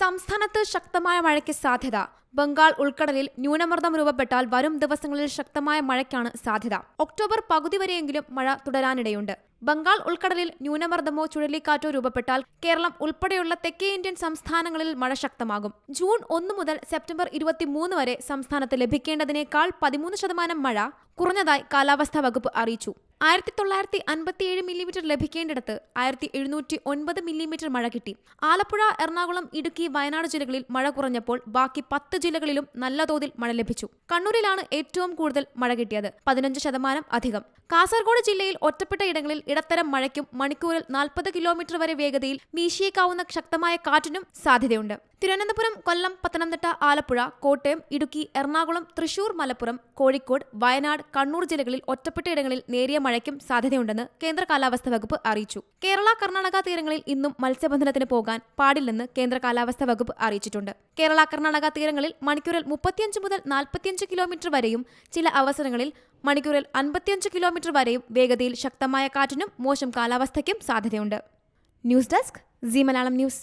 സംസ്ഥാനത്ത് ശക്തമായ മഴയ്ക്ക് സാധ്യത. ബംഗാൾ ഉൾക്കടലിൽ ന്യൂനമർദ്ദം രൂപപ്പെട്ടാൽ വരും ദിവസങ്ങളിൽ ശക്തമായ മഴയ്ക്കാണ് സാധ്യത. ഒക്ടോബർ പകുതി വരെയെങ്കിലും മഴ തുടരാനിടയുണ്ട്. ബംഗാൾ ഉൾക്കടലിൽ ന്യൂനമർദ്ദമോ ചുഴലിക്കാറ്റോ രൂപപ്പെട്ടാൽ കേരളം ഉൾപ്പെടെയുള്ള തെക്കേ ഇന്ത്യൻ സംസ്ഥാനങ്ങളിൽ മഴ ശക്തമാകും. ജൂൺ ഒന്ന് മുതൽ സെപ്റ്റംബർ ഇരുപത്തിമൂന്ന് വരെ സംസ്ഥാനത്ത് ലഭിക്കേണ്ടതിനേക്കാൾ പതിമൂന്ന് ശതമാനം മഴ കുറഞ്ഞതായി കാലാവസ്ഥാ വകുപ്പ് അറിയിച്ചു. ആയിരത്തി തൊള്ളായിരത്തി അൻപത്തിയേഴ് മില്ലിമീറ്റർ ലഭിക്കേണ്ടിടത്ത് ആയിരത്തി എഴുന്നൂറ്റി ഒൻപത് മില്ലിമീറ്റർ മഴ കിട്ടി. ആലപ്പുഴ എറണാകുളം ഇടുക്കി വയനാട് ജില്ലകളിൽ മഴ കുറഞ്ഞപ്പോൾ ബാക്കി പത്ത് ജില്ലകളിലും നല്ല തോതിൽ മഴ ലഭിച്ചു. കണ്ണൂരിലാണ് ഏറ്റവും കൂടുതൽ മഴ കിട്ടിയത് പതിനഞ്ച് ശതമാനം അധികം. കാസർഗോഡ് ജില്ലയിൽ ഒറ്റപ്പെട്ട ഇടങ്ങളിൽ ഇടത്തരം മഴയ്ക്കും മണിക്കൂറിൽ നാൽപ്പത് കിലോമീറ്റർ വരെ വേഗതയിൽ വീശിയേക്കാവുന്ന ശക്തമായ കാറ്റിനും സാധ്യതയുണ്ട്. തിരുവനന്തപുരം കൊല്ലം പത്തനംതിട്ട ആലപ്പുഴ കോട്ടയം ഇടുക്കി എറണാകുളം തൃശൂർ മലപ്പുറം കോഴിക്കോട് വയനാട് കണ്ണൂർ ജില്ലകളിൽ ഒറ്റപ്പെട്ട ഇടങ്ങളിൽ നേരിയ മഴയ്ക്കും സാധ്യതയുണ്ടെന്ന് കേന്ദ്ര കാലാവസ്ഥാ വകുപ്പ് അറിയിച്ചു. കേരള കർണാടക തീരങ്ങളിൽ ഇന്നും മത്സ്യബന്ധനത്തിന് പോകാൻ പാടില്ലെന്ന് കേന്ദ്ര കാലാവസ്ഥാ വകുപ്പ് അറിയിച്ചിട്ടുണ്ട്. കേരള കർണാടക തീരങ്ങളിൽ മണിക്കൂറിൽ മുപ്പത്തിയഞ്ച് മുതൽ നാൽപ്പത്തിയഞ്ച് കിലോമീറ്റർ വരെയും ചില അവസരങ്ങളിൽ മണിക്കൂറിൽ അൻപത്തിയഞ്ച് കിലോമീറ്റർ വരെയും വേഗതയിൽ ശക്തമായ കാറ്റിനും മോശം കാലാവസ്ഥയ്ക്കും സാധ്യതയുണ്ട്. News desk G Malayalam news.